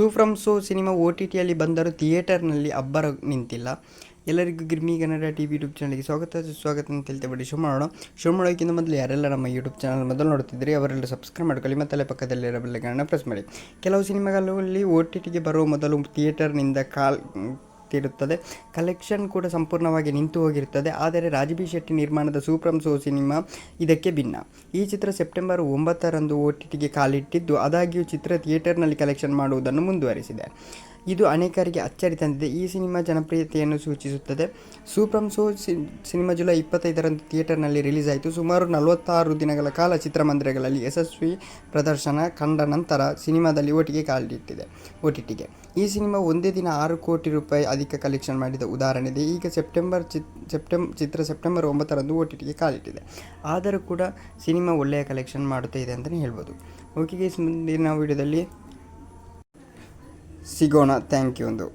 Su from So cinema O T ಟಿಯಲ್ಲಿ ಬಂದರೂ, ಥಿಯೇಟರ್ನಲ್ಲಿ ಅಬ್ಬರ ನಿಂತಿಲ್ಲ. ಎಲ್ಲರಿಗೂ ಗಿರ್ಮಿ ಕನ್ನಡ ಟಿ ವಿ ಯೂಟ್ಯೂಬ್ ಚಾನಲ್ಗೆ ಸ್ವಾಗತ, ಸುಸ್ವಾಗತ ಅಂತ ಹೇಳ್ತೇವೆ ಶೋ ಮಾಡೋಣ. ಶೋ ಮಾಡೋಕ್ಕಿಂತ ಮೊದಲು ಯಾರೆಲ್ಲ ನಮ್ಮ ಯೂಟ್ಯೂಬ್ ಚಾನಲ್ ಮೊದಲು ನೋಡ್ತಿದ್ರಿ ಅವರೆಲ್ಲ ಸಬ್ಸ್ಕ್ರೈಬ್ ಮಾಡ್ಕೊಳ್ಳಿ ಮತ್ತೆ ಪಕ್ಕದಲ್ಲಿರೋ ಬೆಲ್ಲಗಳನ್ನು ಪ್ರೆಸ್ ಮಾಡಿ. ಕೆಲವು ಸಿನಿಮಾಗಳಲ್ಲಿ ಒ ಟಿ ಟಿಗೆ ಬರುವ ಮೊದಲು ಥಿಯೇಟರ್ನಿಂದ ಕಾಲ್ ಇರುತ್ತದೆ. ಕಲೆಕ್ಷನ್ ಕೂಡ ಸಂಪೂರ್ಣವಾಗಿ ನಿಂತು ಹೋಗಿರುತ್ತದೆ. ಆದರೆ ರಾಜಬಿ ಶೆಟ್ಟಿ ನಿರ್ಮಾಣದ ಸೂಪ್ರಮ್ ಸೋ ಸಿನಿಮಾ ಇದಕ್ಕೆ ಭಿನ್ನ. ಈ ಚಿತ್ರ ಸೆಪ್ಟೆಂಬರ್ ಒಂಬತ್ತರಂದು ಒ ಟಿ ಟಿಗೆ ಕಾಲಿಟ್ಟಿದ್ದು ಆದಾಗ್ಯೂ ಚಿತ್ರ ಥಿಯೇಟರ್ನಲ್ಲಿ ಕಲೆಕ್ಷನ್ ಮಾಡುವುದನ್ನು ಮುಂದುವರಿಸಿದೆ. ಇದು ಅನೇಕರಿಗೆ ಅಚ್ಚರಿ ತಂದಿದೆ ಈ ಸಿನಿಮಾ ಜನಪ್ರಿಯತೆಯನ್ನು ಸೂಚಿಸುತ್ತದೆ. ಸೂಪ್ರಮ್ ಸೋ ಸಿನಿಮಾ ಜುಲೈ ಇಪ್ಪತ್ತೈದರಂದು ಥಿಯೇಟರ್ನಲ್ಲಿ ರಿಲೀಸ್ ಆಯಿತು ಸುಮಾರು ನಲವತ್ತಾರು ದಿನಗಳ ಕಾಲ ಚಿತ್ರಮಂದಿರಗಳಲ್ಲಿ ಯಶಸ್ವಿ ಪ್ರದರ್ಶನ ಕಂಡ ನಂತರ ಸಿನಿಮಾದಲ್ಲಿ ಒಟ್ಟಿಗೆ ಕಾಲಿಟ್ಟಿದೆ ಒ ಟಿ ಈ ಸಿನಿಮಾ ಒಂದೇ ದಿನ ಆರು ಕೋಟಿ ರೂಪಾಯಿ ಅಧಿಕ ಕಲೆಕ್ಷನ್ ಮಾಡಿದ ಉದಾಹರಣೆ ಇದೆ ಈಗ ಸೆಪ್ಟೆಂಬರ್ ಚಿತ್ ಚಿತ್ರ ಸೆಪ್ಟೆಂಬರ್ ಒಂಬತ್ತರಂದು ಒ ಟಿ ಟಿಗೆ ಕಾಲಿಟ್ಟಿದೆ. ಆದರೂ ಕೂಡ ಸಿನಿಮಾ ಒಳ್ಳೆಯ ಕಲೆಕ್ಷನ್ ಮಾಡುತ್ತಿದೆ ಅಂತಲೇ ಹೇಳ್ಬೋದು. ಓಕೆ ಗೈಸ್ ಮುಂದಿನ ವಿಡಿಯೋದಲ್ಲಿ ಸಿಗೋಣ ಥ್ಯಾಂಕ್ ಯು ಒಂದು